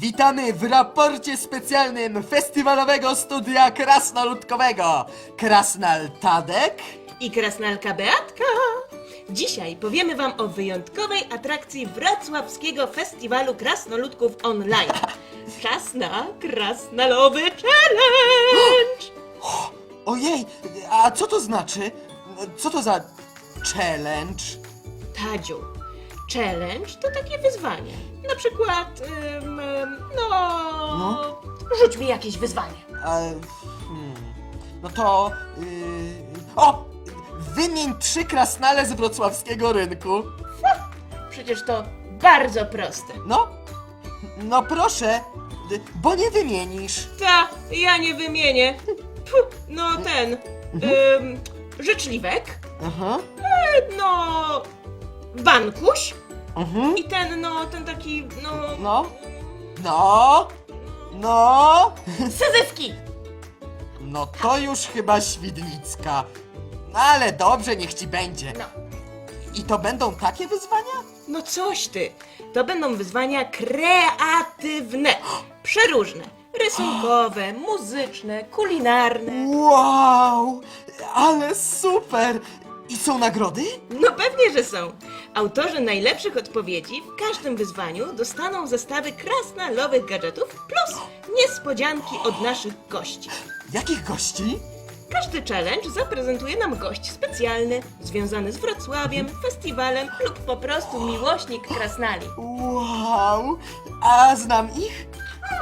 Witamy w raporcie specjalnym Festiwalowego Studia Krasnoludkowego. Krasnal Tadek? i krasnalka Beatka. Dzisiaj powiemy Wam o wyjątkowej atrakcji Wrocławskiego Festiwalu Krasnoludków Online. Czas na Krasnalowy Challenge! Ojej, a co to znaczy? Co to za challenge? Tadziu, challenge to takie wyzwanie. Na przykład, ym, no, No. Rzuć mi jakieś wyzwanie. E, hmm, no to... Yy, o! Wymień trzy krasnale z wrocławskiego rynku. Przecież to bardzo proste. No, no proszę, bo nie wymienisz. Ta, ja nie wymienię. Puh, no ten, ym, życzliwek, Aha, no, bankuś mhm. i ten, no, ten taki, no, No, no, no. Syzyfki! No to już chyba Świdnicka. No ale dobrze, niech ci będzie. No. I to będą takie wyzwania? No coś ty. To będą wyzwania kreatywne, przeróżne, rysunkowe, muzyczne, kulinarne. Wow, ale super! I są nagrody? No pewnie, że są. Autorzy najlepszych odpowiedzi w każdym wyzwaniu dostaną zestawy krasnalowych gadżetów plus niespodzianki od naszych gości. Jakich gości? Każdy challenge zaprezentuje nam gość specjalny, związany z Wrocławiem, festiwalem lub po prostu miłośnik krasnali. Wow, a znam ich?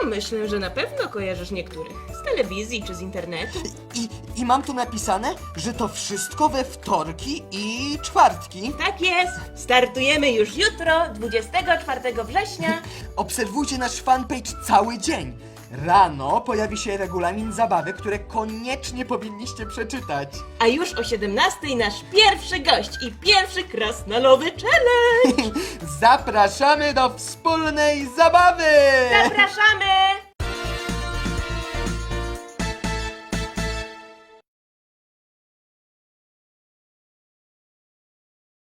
Myślę, że na pewno kojarzysz niektórych z telewizji czy z internetu. I, I mam tu napisane, że to wszystko we wtorki i czwartki. Tak jest! Startujemy już jutro, 24 września. Obserwujcie nasz fanpage cały dzień. Rano pojawi się regulamin zabawy, które koniecznie powinniście przeczytać. A już o 17 nasz pierwszy gość i pierwszy krasnalowy challenge! Zapraszamy do wspólnej zabawy! Zapraszamy!